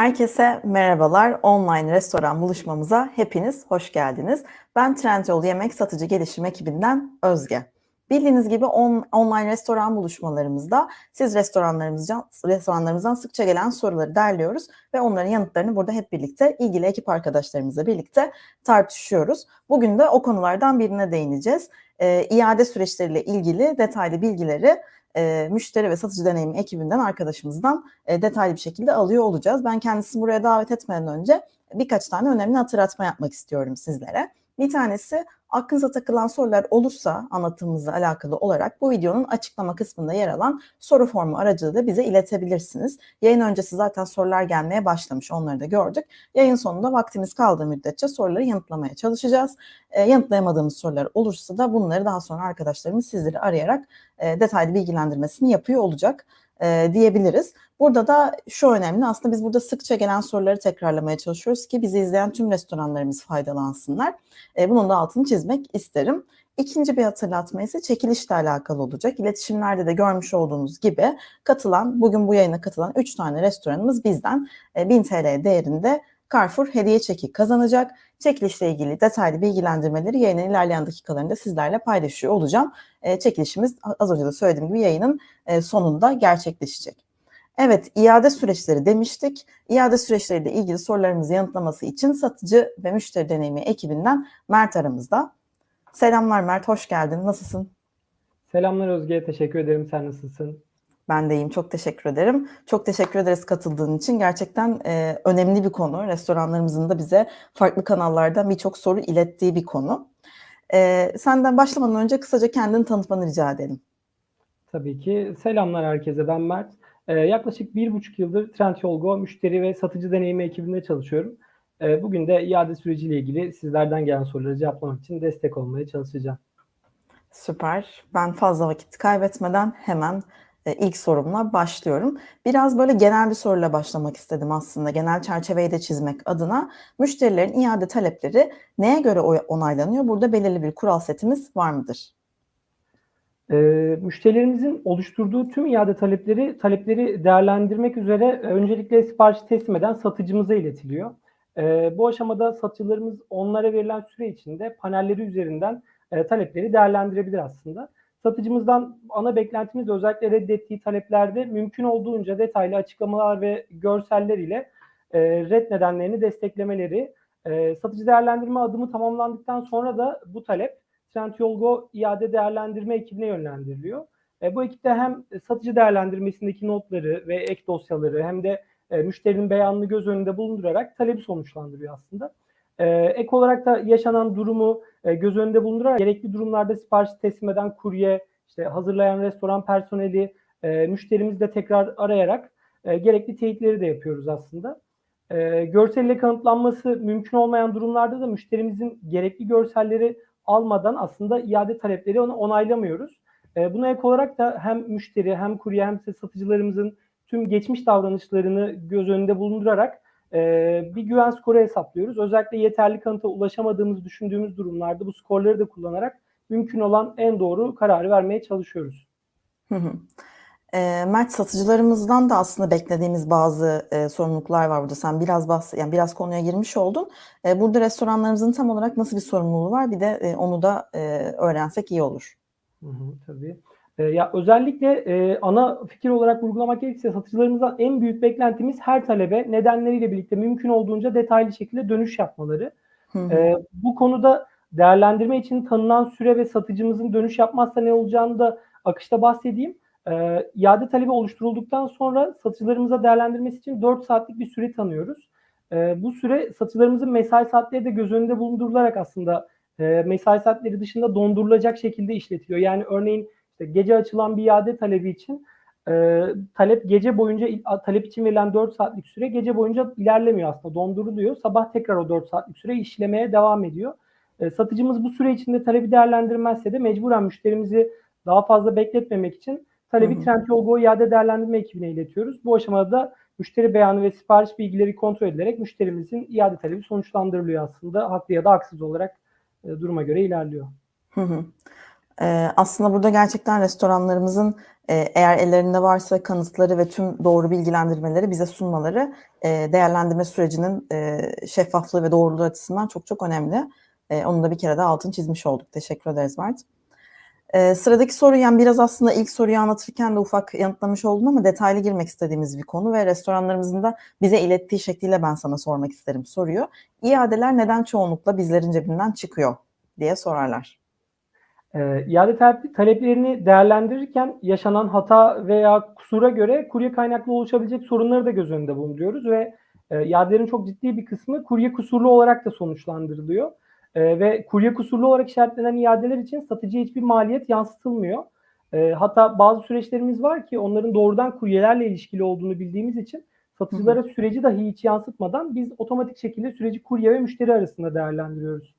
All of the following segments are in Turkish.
Herkese merhabalar. Online restoran buluşmamıza hepiniz hoş geldiniz. Ben Trendyol Yemek Satıcı Gelişim ekibinden Özge. Bildiğiniz gibi on, online restoran buluşmalarımızda siz restoranlarımızdan, restoranlarımızdan sıkça gelen soruları derliyoruz ve onların yanıtlarını burada hep birlikte ilgili ekip arkadaşlarımızla birlikte tartışıyoruz. Bugün de o konulardan birine değineceğiz. Ee, iade süreçleriyle ilgili detaylı bilgileri e, müşteri ve satıcı deneyimi ekibinden arkadaşımızdan e, detaylı bir şekilde alıyor olacağız. Ben kendisini buraya davet etmeden önce birkaç tane önemli hatırlatma yapmak istiyorum sizlere. Bir tanesi aklınıza takılan sorular olursa anlatımımızla alakalı olarak bu videonun açıklama kısmında yer alan soru formu aracılığıyla bize iletebilirsiniz. Yayın öncesi zaten sorular gelmeye başlamış onları da gördük. Yayın sonunda vaktimiz kaldığı müddetçe soruları yanıtlamaya çalışacağız. E, yanıtlayamadığımız sorular olursa da bunları daha sonra arkadaşlarımız sizleri arayarak e, detaylı bilgilendirmesini yapıyor olacak e, diyebiliriz. Burada da şu önemli aslında biz burada sıkça gelen soruları tekrarlamaya çalışıyoruz ki bizi izleyen tüm restoranlarımız faydalansınlar. E, bunun da altını çizmek isterim. İkinci bir hatırlatma ise çekilişle alakalı olacak. İletişimlerde de görmüş olduğunuz gibi katılan, bugün bu yayına katılan 3 tane restoranımız bizden e, 1000 TL değerinde Carrefour hediye çeki kazanacak. Çekilişle ilgili detaylı bilgilendirmeleri yayının ilerleyen dakikalarında sizlerle paylaşıyor olacağım. E, çekilişimiz az önce de söylediğim gibi yayının e, sonunda gerçekleşecek. Evet, iade süreçleri demiştik. İade süreçleriyle ilgili sorularımızı yanıtlaması için satıcı ve müşteri deneyimi ekibinden Mert aramızda. Selamlar Mert, hoş geldin. Nasılsın? Selamlar Özge, teşekkür ederim. Sen nasılsın? Ben de iyiyim, çok teşekkür ederim. Çok teşekkür ederiz katıldığın için. Gerçekten e, önemli bir konu. Restoranlarımızın da bize farklı kanallardan birçok soru ilettiği bir konu. E, senden başlamadan önce kısaca kendini tanıtmanı rica edelim. Tabii ki. Selamlar herkese, ben Mert. Ee, yaklaşık bir buçuk yıldır Trendyol müşteri ve satıcı deneyimi ekibinde çalışıyorum. Ee, bugün de iade süreciyle ilgili sizlerden gelen soruları cevaplamak için destek olmaya çalışacağım. Süper. Ben fazla vakit kaybetmeden hemen e, ilk sorumla başlıyorum. Biraz böyle genel bir soruyla başlamak istedim aslında. Genel çerçeveyi de çizmek adına. Müşterilerin iade talepleri neye göre onaylanıyor? Burada belirli bir kural setimiz var mıdır? E, müşterilerimizin oluşturduğu tüm iade talepleri talepleri değerlendirmek üzere öncelikle siparişi teslim eden satıcımıza iletiliyor. E, bu aşamada satıcılarımız onlara verilen süre içinde panelleri üzerinden e, talepleri değerlendirebilir aslında. Satıcımızdan ana beklentimiz özellikle reddettiği taleplerde mümkün olduğunca detaylı açıklamalar ve görseller ile e, red nedenlerini desteklemeleri. E, satıcı değerlendirme adımı tamamlandıktan sonra da bu talep Trendyol iade değerlendirme ekibine yönlendiriliyor. E, bu ekipte hem satıcı değerlendirmesindeki notları ve ek dosyaları hem de e, müşterinin beyanını göz önünde bulundurarak talebi sonuçlandırıyor aslında. E, ek olarak da yaşanan durumu e, göz önünde bulundurarak gerekli durumlarda sipariş teslim eden kurye, işte hazırlayan restoran personeli, e, müşterimizi de tekrar arayarak e, gerekli teyitleri de yapıyoruz aslında. E, görselle kanıtlanması mümkün olmayan durumlarda da müşterimizin gerekli görselleri almadan aslında iade talepleri onu onaylamıyoruz. E, buna ek olarak da hem müşteri hem kurye hem de satıcılarımızın tüm geçmiş davranışlarını göz önünde bulundurarak e, bir güven skoru hesaplıyoruz. Özellikle yeterli kanıta ulaşamadığımız düşündüğümüz durumlarda bu skorları da kullanarak mümkün olan en doğru kararı vermeye çalışıyoruz. Hı hı. E, Mert satıcılarımızdan da aslında beklediğimiz bazı e, sorumluluklar var burada. Sen biraz bahs yani biraz konuya girmiş oldun. E, burada restoranlarımızın tam olarak nasıl bir sorumluluğu var? Bir de e, onu da e, öğrensek iyi olur. Hı hı, tabii. E, ya özellikle e, ana fikir olarak vurgulamak gerekirse satıcılarımızdan en büyük beklentimiz her talebe nedenleriyle birlikte mümkün olduğunca detaylı şekilde dönüş yapmaları. Hı hı. E, bu konuda değerlendirme için tanınan süre ve satıcımızın dönüş yapmazsa ne olacağını da akışta bahsedeyim. E, iade talebi oluşturulduktan sonra satıcılarımıza değerlendirmesi için 4 saatlik bir süre tanıyoruz. E, bu süre satıcılarımızın mesai saatleri de göz önünde bulundurularak aslında e, mesai saatleri dışında dondurulacak şekilde işletiliyor. Yani örneğin işte gece açılan bir iade talebi için e, talep gece boyunca talep için verilen 4 saatlik süre gece boyunca ilerlemiyor aslında donduruluyor. Sabah tekrar o 4 saatlik süre işlemeye devam ediyor. E, satıcımız bu süre içinde talebi değerlendirmezse de mecburen müşterimizi daha fazla bekletmemek için talebi Trendyol Go iade değerlendirme ekibine iletiyoruz. Bu aşamada da müşteri beyanı ve sipariş bilgileri kontrol edilerek müşterimizin iade talebi sonuçlandırılıyor aslında. Haklı ya da haksız olarak e, duruma göre ilerliyor. Hı hı. Ee, aslında burada gerçekten restoranlarımızın e, eğer ellerinde varsa kanıtları ve tüm doğru bilgilendirmeleri bize sunmaları e, değerlendirme sürecinin e, şeffaflığı ve doğruluğu açısından çok çok önemli. E, onu da bir kere daha altını çizmiş olduk. Teşekkür ederiz Mert. E, sıradaki soru yani biraz aslında ilk soruyu anlatırken de ufak yanıtlamış oldum ama detaylı girmek istediğimiz bir konu ve restoranlarımızın da bize ilettiği şekliyle ben sana sormak isterim soruyor. İadeler neden çoğunlukla bizlerin cebinden çıkıyor diye sorarlar. E, iade talep- taleplerini değerlendirirken yaşanan hata veya kusura göre kurye kaynaklı oluşabilecek sorunları da göz önünde bulunduruyoruz ve e, iadelerin çok ciddi bir kısmı kurye kusurlu olarak da sonuçlandırılıyor. E, ve kurye kusurlu olarak işaretlenen iadeler için satıcıya hiçbir maliyet yansıtılmıyor. E, hatta bazı süreçlerimiz var ki onların doğrudan kuryelerle ilişkili olduğunu bildiğimiz için satıcılara süreci dahi hiç yansıtmadan biz otomatik şekilde süreci kurye ve müşteri arasında değerlendiriyoruz.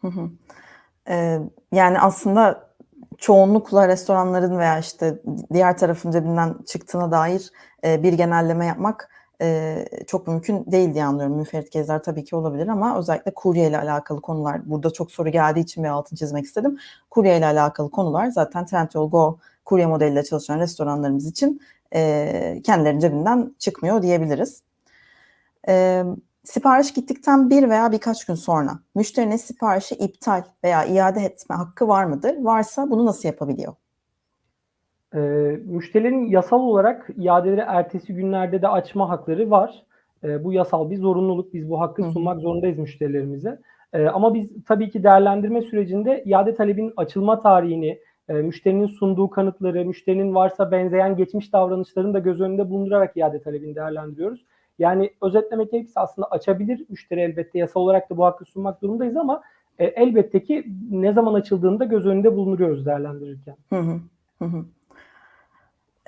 Hı hı. Ee, yani aslında çoğunlukla restoranların veya işte diğer tarafın cebinden çıktığına dair e, bir genelleme yapmak e, çok mümkün değil diye anlıyorum. Müferit gezler tabii ki olabilir ama özellikle kurye ile alakalı konular, burada çok soru geldiği için bir altını çizmek istedim. Kurye ile alakalı konular zaten Trendyol Go kurye modeliyle çalışan restoranlarımız için e, kendilerinin cebinden çıkmıyor diyebiliriz. E, Sipariş gittikten bir veya birkaç gün sonra müşterinin siparişi iptal veya iade etme hakkı var mıdır? Varsa bunu nasıl yapabiliyor? E, müşterilerin yasal olarak iadeleri ertesi günlerde de açma hakları var. E, bu yasal bir zorunluluk. Biz bu hakkı hı. sunmak zorundayız müşterilerimize. E, ama biz tabii ki değerlendirme sürecinde iade talebinin açılma tarihini, e, müşterinin sunduğu kanıtları, müşterinin varsa benzeyen geçmiş davranışlarını da göz önünde bulundurarak iade talebini değerlendiriyoruz. Yani özetlemek gerekirse aslında açabilir müşteri elbette yasal olarak da bu hakkı sunmak durumundayız ama e, elbette ki ne zaman açıldığını da göz önünde bulunduruyoruz değerlendirirken. Hı hı, hı hı.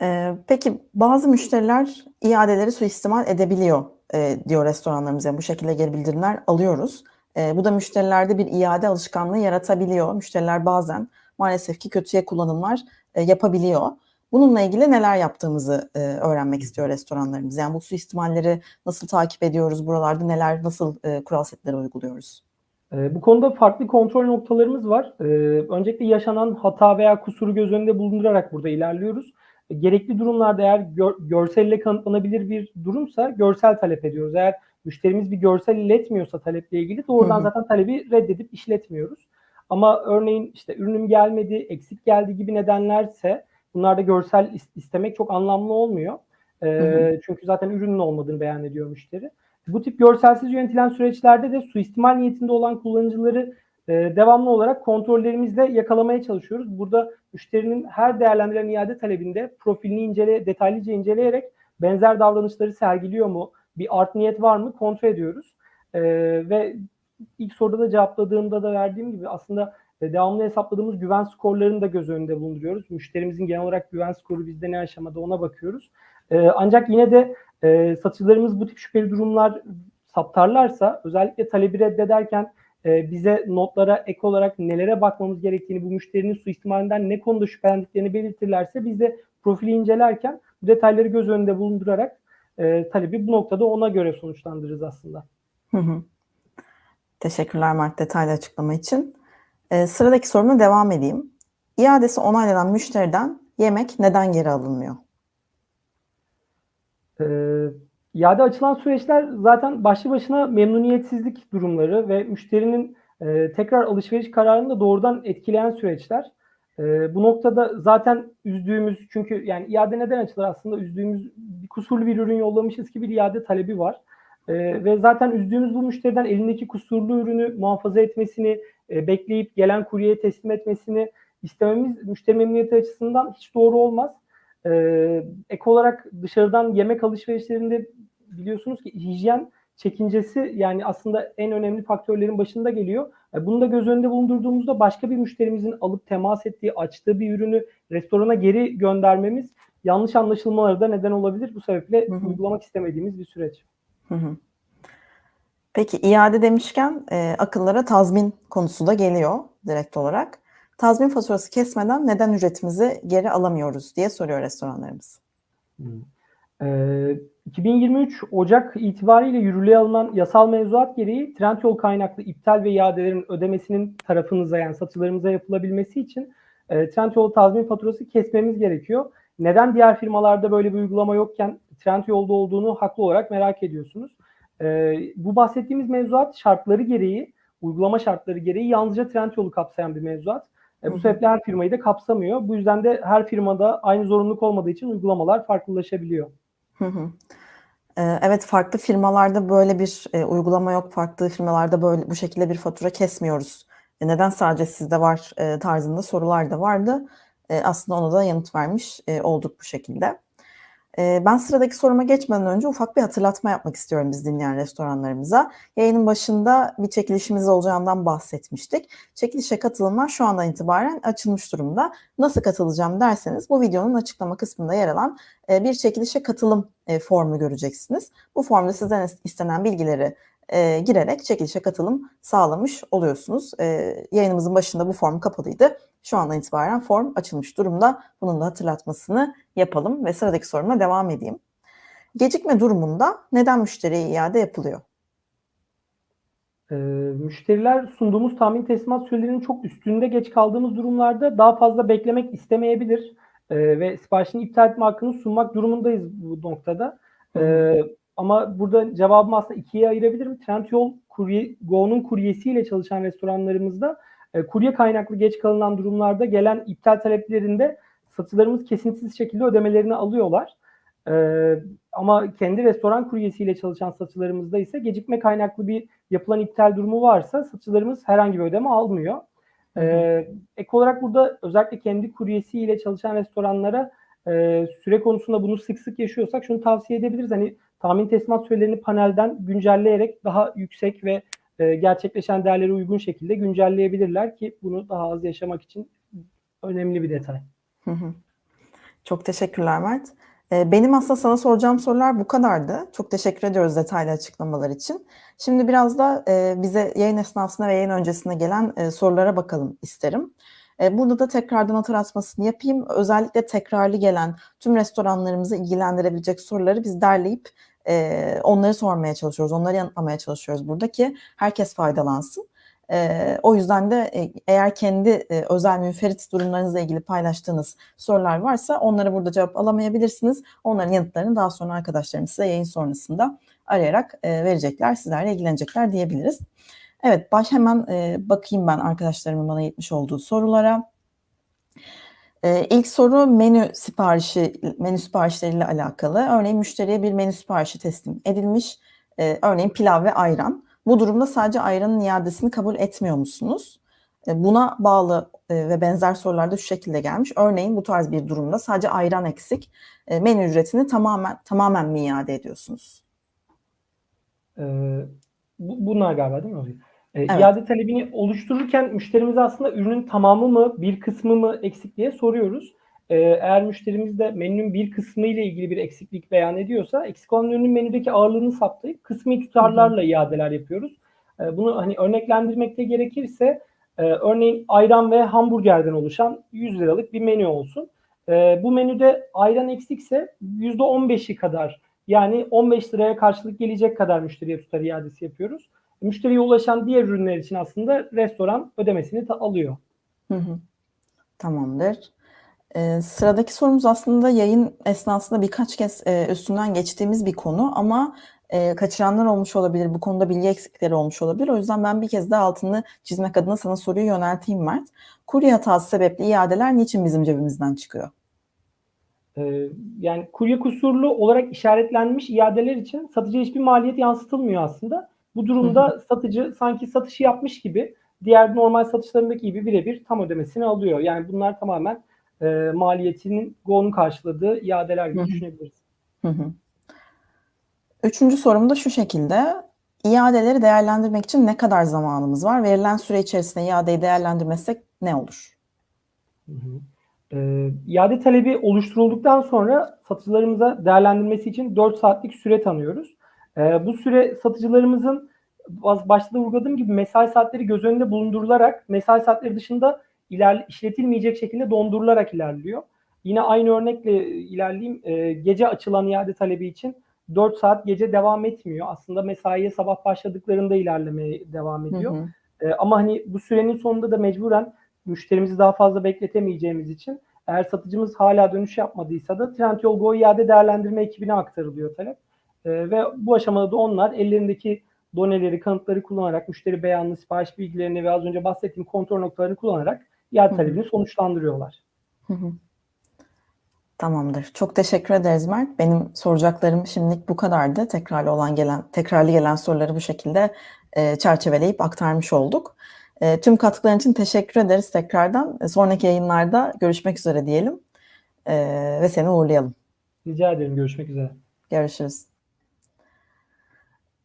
Ee, peki bazı müşteriler iadeleri suistimal edebiliyor e, diyor restoranlarımız. Yani bu şekilde geri bildirimler alıyoruz. E, bu da müşterilerde bir iade alışkanlığı yaratabiliyor. Müşteriler bazen maalesef ki kötüye kullanımlar e, yapabiliyor. Bununla ilgili neler yaptığımızı e, öğrenmek istiyor restoranlarımız. Yani bu suistimalleri nasıl takip ediyoruz? Buralarda neler, nasıl e, kural setleri uyguluyoruz? E, bu konuda farklı kontrol noktalarımız var. E, öncelikle yaşanan hata veya kusuru göz önünde bulundurarak burada ilerliyoruz. E, gerekli durumlarda eğer gör, görselle kanıtlanabilir bir durumsa görsel talep ediyoruz. Eğer müşterimiz bir görsel iletmiyorsa taleple ilgili doğrudan Hı hı. zaten talebi reddedip işletmiyoruz. Ama örneğin işte ürünüm gelmedi, eksik geldi gibi nedenlerse bunlarda görsel is- istemek çok anlamlı olmuyor. E, hı. Çünkü zaten ürünün olmadığını beyan ediyor müşteri. Bu tip görselsiz yönetilen süreçlerde de suistimal niyetinde olan kullanıcıları e, devamlı olarak kontrollerimizle yakalamaya çalışıyoruz. Burada müşterinin her değerlendirilen iade talebinde profilini incele, detaylıca inceleyerek benzer davranışları sergiliyor mu, bir art niyet var mı kontrol ediyoruz. E, ve ilk soruda da cevapladığımda da verdiğim gibi aslında e, devamlı hesapladığımız güven skorlarını da göz önünde bulunduruyoruz. Müşterimizin genel olarak güven skoru bizde ne aşamada ona bakıyoruz. E, ancak yine de e, satıcılarımız bu tip şüpheli durumlar saptarlarsa özellikle talebi reddederken e, bize notlara ek olarak nelere bakmamız gerektiğini, bu müşterinin suistimalinden ne konuda şüphelendiklerini belirtirlerse biz de profili incelerken bu detayları göz önünde bulundurarak e, talebi bu noktada ona göre sonuçlandırırız aslında. Hı hı. Teşekkürler Mert detaylı açıklama için. Ee, sıradaki sorumla devam edeyim. İadesi onaylanan müşteriden yemek neden geri alınmıyor? E, iade açılan süreçler zaten başlı başına memnuniyetsizlik durumları ve müşterinin e, tekrar alışveriş kararını da doğrudan etkileyen süreçler. E, bu noktada zaten üzdüğümüz çünkü yani iade neden açılır aslında üzdüğümüz bir kusurlu bir ürün yollamışız ki bir iade talebi var. E, ve zaten üzdüğümüz bu müşteriden elindeki kusurlu ürünü muhafaza etmesini, e, bekleyip gelen kuryeye teslim etmesini istememiz müşteri memnuniyeti açısından hiç doğru olmaz. Ee, ek olarak dışarıdan yemek alışverişlerinde biliyorsunuz ki hijyen çekincesi yani aslında en önemli faktörlerin başında geliyor. E, Bunu da göz önünde bulundurduğumuzda başka bir müşterimizin alıp temas ettiği, açtığı bir ürünü restorana geri göndermemiz yanlış anlaşılmalara da neden olabilir. Bu sebeple Hı hı. uygulamak istemediğimiz bir süreç. Hı hı. Peki iade demişken e, akıllara tazmin konusu da geliyor direkt olarak. Tazmin faturası kesmeden neden ücretimizi geri alamıyoruz diye soruyor restoranlarımız. Hmm. Ee, 2023 Ocak itibariyle yürürlüğe alınan yasal mevzuat gereği Trendyol kaynaklı iptal ve iadelerin ödemesinin tarafınıza yani satıcılarımıza yapılabilmesi için e, Trendyol tazmin faturası kesmemiz gerekiyor. Neden diğer firmalarda böyle bir uygulama yokken Trendyol'da olduğunu haklı olarak merak ediyorsunuz. Ee, bu bahsettiğimiz mevzuat şartları gereği, uygulama şartları gereği yalnızca Trendyol'u kapsayan bir mevzuat. E, bu sebeple her firmayı da kapsamıyor. Bu yüzden de her firmada aynı zorunluluk olmadığı için uygulamalar farklılaşabiliyor. Hı hı. Ee, Evet farklı firmalarda böyle bir e, uygulama yok. Farklı firmalarda böyle bu şekilde bir fatura kesmiyoruz. E, neden sadece sizde var e, tarzında sorular da vardı. E, aslında ona da yanıt vermiş e, olduk bu şekilde. E, ben sıradaki soruma geçmeden önce ufak bir hatırlatma yapmak istiyorum biz dinleyen restoranlarımıza. Yayının başında bir çekilişimiz olacağından bahsetmiştik. Çekilişe katılımlar şu andan itibaren açılmış durumda. Nasıl katılacağım derseniz bu videonun açıklama kısmında yer alan e, bir çekilişe katılım e, formu göreceksiniz. Bu formda sizden is- istenen bilgileri e, girerek çekilişe katılım sağlamış oluyorsunuz. E, yayınımızın başında bu form kapalıydı. Şu andan itibaren form açılmış durumda. Bunun da hatırlatmasını yapalım ve sıradaki soruma devam edeyim. Gecikme durumunda neden müşteriye iade yapılıyor? Ee, müşteriler sunduğumuz tahmin teslimat sürelerinin çok üstünde geç kaldığımız durumlarda daha fazla beklemek istemeyebilir Ee, ve siparişini iptal etme hakkını sunmak durumundayız bu noktada. Ee, ama burada cevabımı aslında ikiye ayırabilirim. Trendyol kurye, Go'nun kuryesiyle çalışan restoranlarımızda e, kurye kaynaklı geç kalınan durumlarda gelen iptal taleplerinde satıcılarımız kesintisiz şekilde ödemelerini alıyorlar. Ee, ama kendi restoran kuryesiyle çalışan satıcılarımızda ise gecikme kaynaklı bir yapılan iptal durumu varsa satıcılarımız herhangi bir ödeme almıyor. Ee, ek olarak burada özellikle kendi kuryesiyle çalışan restoranlara e, süre konusunda bunu sık sık yaşıyorsak şunu tavsiye edebiliriz. Hani tahmin teslimat sürelerini panelden güncelleyerek daha yüksek ve e, gerçekleşen değerlere uygun şekilde güncelleyebilirler ki bunu daha az yaşamak için önemli bir detay. Çok teşekkürler Mert. Ee, Benim aslında sana soracağım sorular bu kadardı. Çok teşekkür ediyoruz detaylı açıklamalar için. Şimdi biraz da e, bize yayın esnasında ve yayın öncesinde gelen e, sorulara bakalım isterim. E, Burada da tekrardan hatırlatmasını yapayım. Özellikle tekrarlı gelen tüm restoranlarımızı ilgilendirebilecek soruları biz derleyip e, onları sormaya çalışıyoruz, onları yanıtlamaya çalışıyoruz burada ki herkes faydalansın. Ee, o yüzden de e, eğer kendi e, özel münferit durumlarınızla ilgili paylaştığınız sorular varsa onlara burada cevap alamayabilirsiniz. Onların yanıtlarını daha sonra arkadaşlarımız size yayın sonrasında arayarak e, verecekler, sizlerle ilgilenecekler diyebiliriz. Evet, baş hemen e, bakayım ben arkadaşlarımın bana yetmiş olduğu sorulara. E, ilk soru menü siparişi, menü siparişleriyle alakalı. Örneğin müşteriye bir menü siparişi teslim edilmiş. E, örneğin pilav ve ayran. Bu durumda sadece ayranın iadesini kabul etmiyor musunuz? E, Buna bağlı e, ve benzer sorular da şu şekilde gelmiş. Örneğin bu tarz bir durumda sadece ayran eksik. E, Menü ücretini tamamen tamamen mi iade ediyorsunuz? Ee, bu- bunlar galiba değil mi? Ee, Evet. İade talebini oluştururken müşterimize aslında ürünün tamamı mı, bir kısmı mı eksik diye soruyoruz. Ee, eğer müşterimiz de menünün bir kısmı ile ilgili bir eksiklik beyan ediyorsa, eksik olan ürünün menüdeki ağırlığını saptayıp kısmi tutarlarla iadeler yapıyoruz. Ee, bunu hani örneklendirmekte gerekirse, e, örneğin ayran ve hamburgerden oluşan 100 liralık bir menü olsun. Ee, bu menüde ayran eksikse %15'i kadar yani 15 liraya karşılık gelecek kadar müşteriye tutar iadesi yapıyoruz. Müşteriye ulaşan diğer ürünler için aslında restoran ödemesini ta- alıyor. Hı hı. Tamamdır. Ee, sıradaki sorumuz aslında yayın esnasında birkaç kez e, üstünden geçtiğimiz bir konu ama e, kaçıranlar olmuş olabilir. Bu konuda bilgi eksikleri olmuş olabilir. O yüzden ben bir kez daha altını çizmek adına sana soruyu yönelteyim Mert. Kurye hatası sebeple iadeler niçin bizim cebimizden çıkıyor? Ee, yani kurye kusurlu olarak işaretlenmiş iadeler için satıcıya hiçbir maliyet yansıtılmıyor aslında. Bu durumda satıcı sanki satışı yapmış gibi diğer normal satışlarındaki gibi birebir tam ödemesini alıyor. Yani bunlar tamamen e, maliyetinin GO'nun karşıladığı iadeler gibi Hı hı. düşünebiliriz. Hı hı. Üçüncü sorum da şu şekilde. İadeleri değerlendirmek için ne kadar zamanımız var? Verilen süre içerisinde iadeyi değerlendirmezsek ne olur? Hı hı. Ee, iade talebi oluşturulduktan sonra satıcılarımıza değerlendirmesi için 4 saatlik süre tanıyoruz. Ee, bu süre satıcılarımızın başta da vurguladığım gibi mesai saatleri göz önünde bulundurularak mesai saatleri dışında iler, işletilmeyecek şekilde dondurularak ilerliyor. Yine aynı örnekle ilerleyeyim. E, gece açılan iade talebi için 4 saat gece devam etmiyor. Aslında mesaiye sabah başladıklarında ilerlemeye devam Hı ediyor. hı. E, ama hani bu sürenin sonunda da mecburen müşterimizi daha fazla bekletemeyeceğimiz için eğer satıcımız hala dönüş yapmadıysa da Trendyol Go iade değerlendirme ekibine aktarılıyor talep. E, ve bu aşamada da onlar ellerindeki doneleri, kanıtları kullanarak, müşteri beyanını, sipariş bilgilerini ve az önce bahsettiğim kontrol noktalarını kullanarak hı. talebini sonuçlandırıyorlar. Hı hı. Tamamdır. Çok teşekkür ederiz Mert. Benim soracaklarım şimdilik bu kadardı. Tekrarlı olan gelen, tekrarlı gelen soruları bu şekilde e, çerçeveleyip aktarmış olduk. E, tüm katkıların için teşekkür ederiz tekrardan. E, sonraki yayınlarda görüşmek üzere diyelim E, ve seni uğurlayalım. Rica ederim. Görüşmek üzere. Görüşürüz.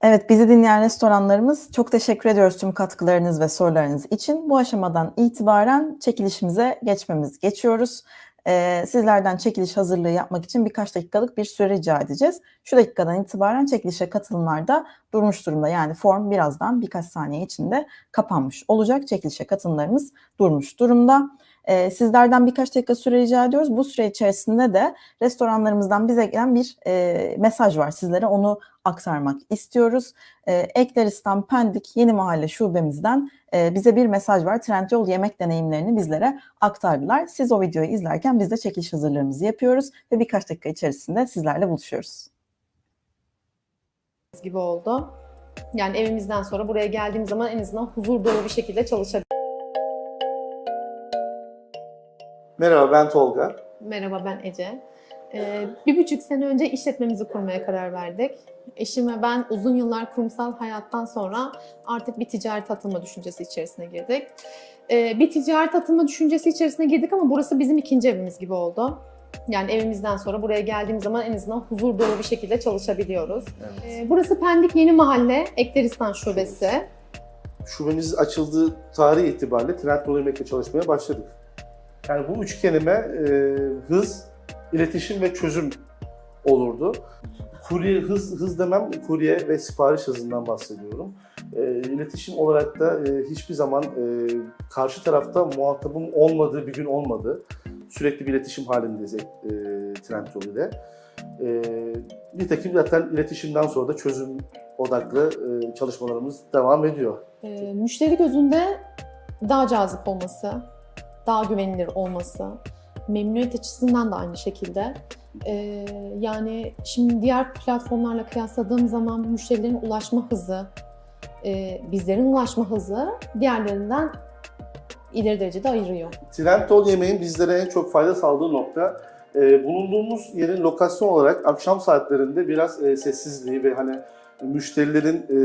Evet, bizi dinleyen restoranlarımız çok teşekkür ediyoruz tüm katkılarınız ve sorularınız için. Bu aşamadan itibaren çekilişimize geçmemiz geçiyoruz. Ee, sizlerden çekiliş hazırlığı yapmak için birkaç dakikalık bir süre rica edeceğiz. Şu dakikadan itibaren çekilişe katılımlarda durmuş durumda. Yani form birazdan birkaç saniye içinde kapanmış olacak. Çekilişe katılımlarımız durmuş durumda. Ee, sizlerden birkaç dakika süre rica ediyoruz. Bu süre içerisinde de restoranlarımızdan bize gelen bir e, mesaj var. Sizlere onu aktarmak istiyoruz. E, Ekleristan Pendik Yeni Mahalle Şubemizden e, bize bir mesaj var. Trendyol yemek deneyimlerini bizlere aktardılar. Siz o videoyu izlerken biz de çekiliş hazırlığımızı yapıyoruz ve birkaç dakika içerisinde sizlerle buluşuyoruz. gibi oldu. Yani evimizden sonra buraya geldiğim zaman en azından huzur dolu bir şekilde çalışabilirim. Merhaba ben Tolga. Merhaba ben Ece. Ee, bir buçuk sene önce işletmemizi kurmaya karar verdik. Eşim ve ben uzun yıllar kurumsal hayattan sonra artık bir ticaret atılma düşüncesi içerisine girdik. Ee, bir ticaret atılma düşüncesi içerisine girdik ama burası bizim ikinci evimiz gibi oldu. Yani evimizden sonra buraya geldiğim zaman en azından huzur dolu bir şekilde çalışabiliyoruz. Ee, burası Pendik Yeni Mahalle, Ekleristan Şubesi. Şubemiz açıldığı tarih itibariyle Trendyol Yemek'le çalışmaya başladık. Yani bu üç kelime e, hız, iletişim ve çözüm olurdu. Kurye, hız, hız demem kurye ve sipariş hızından bahsediyorum. E, iletişim olarak da e, hiçbir zaman e, karşı tarafta muhatabım olmadığı bir gün olmadı. Sürekli bir iletişim halindeyiz e, Trendyol ile. E, nitekim zaten iletişimden sonra da çözüm odaklı e, çalışmalarımız devam ediyor. Ee, müşteri gözünde daha cazip olması, daha güvenilir olması, memnuniyet açısından da aynı şekilde. Ee, yani şimdi diğer platformlarla kıyasladığım zaman müşterilerin ulaşma hızı, e, bizlerin ulaşma hızı diğerlerinden ileri derecede ayırıyor. Trendyol yemeğin bizlere en çok fayda sağladığı nokta e, bulunduğumuz yerin lokasyon olarak akşam saatlerinde biraz e, sessizliği ve hani müşterilerin e,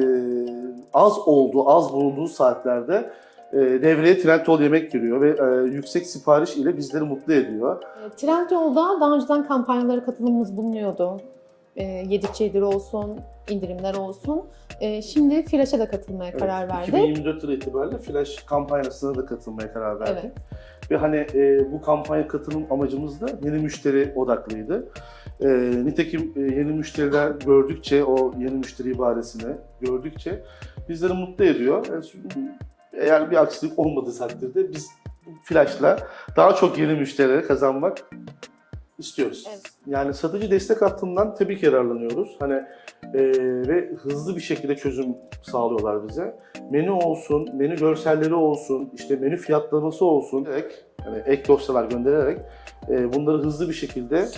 az olduğu, az bulunduğu saatlerde e, devreye Trendyol yemek giriyor ve e, yüksek sipariş ile bizleri mutlu ediyor. E, Trendyol'da daha önceden kampanyalara katılımımız bulunuyordu. E, yedikçe yedir olsun, indirimler olsun. E, şimdi Flash'a da katılmaya karar Evet, verdik. 2024 yılı itibariyle Flash kampanyasına da katılmaya karar verdik. Evet. Ve hani e, bu kampanya katılım amacımız da yeni müşteri odaklıydı. E, nitekim e, yeni müşteriler gördükçe, o yeni müşteri ibaresini gördükçe bizleri mutlu ediyor. E, eğer bir aksilik olmadığı takdirde biz bu Flash'la daha çok yeni müşterileri kazanmak istiyoruz. Evet. Yani satıcı destek hattından tabii ki yararlanıyoruz. Hani e, ve hızlı bir şekilde çözüm sağlıyorlar bize. Menü olsun, menü görselleri olsun, işte menü fiyatlaması olsun, ek, hani ek dosyalar göndererek e, bunları hızlı bir şekilde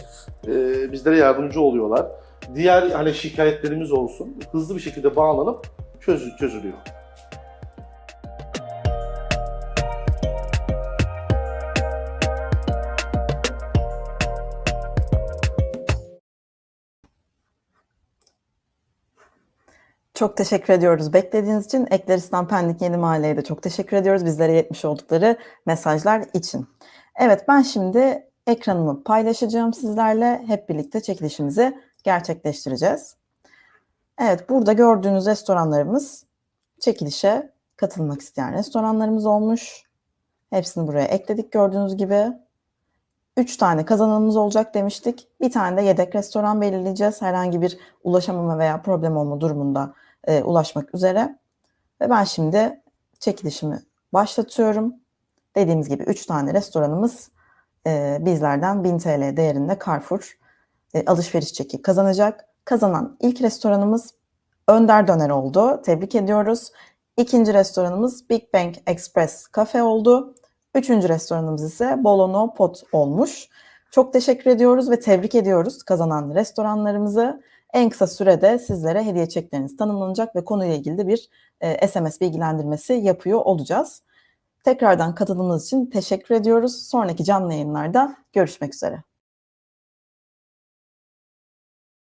e, bizlere yardımcı oluyorlar. Diğer hani şikayetlerimiz olsun, hızlı bir şekilde bağlanıp çöz, çözülüyor. Çok teşekkür ediyoruz beklediğiniz için. Ekleristan Pendik Yeni Mahalle'ye de çok teşekkür ediyoruz bizlere yetmiş oldukları mesajlar için. Evet ben şimdi ekranımı paylaşacağım sizlerle. Hep birlikte çekilişimizi gerçekleştireceğiz. Evet burada gördüğünüz restoranlarımız çekilişe katılmak isteyen restoranlarımız olmuş. Hepsini buraya ekledik gördüğünüz gibi. 3 tane kazanımız olacak demiştik. Bir tane de yedek restoran belirleyeceğiz. Herhangi bir ulaşamama veya problem olma durumunda e, ulaşmak üzere. Ve ben şimdi çekilişimi başlatıyorum. Dediğimiz gibi 3 tane restoranımız e, bizlerden 1000 TL değerinde Carrefour e, alışveriş çeki kazanacak. Kazanan ilk restoranımız Önder Döner oldu. Tebrik ediyoruz. İkinci restoranımız Big Bang Express Cafe oldu. Üçüncü restoranımız ise Bolono Pot olmuş. Çok teşekkür ediyoruz ve tebrik ediyoruz kazanan restoranlarımızı. En kısa sürede sizlere hediye çekleriniz tanımlanacak ve konuyla ilgili de bir e, SMS bilgilendirmesi yapıyor olacağız. Tekrardan katıldığınız için teşekkür ediyoruz. Sonraki canlı yayınlarda görüşmek üzere.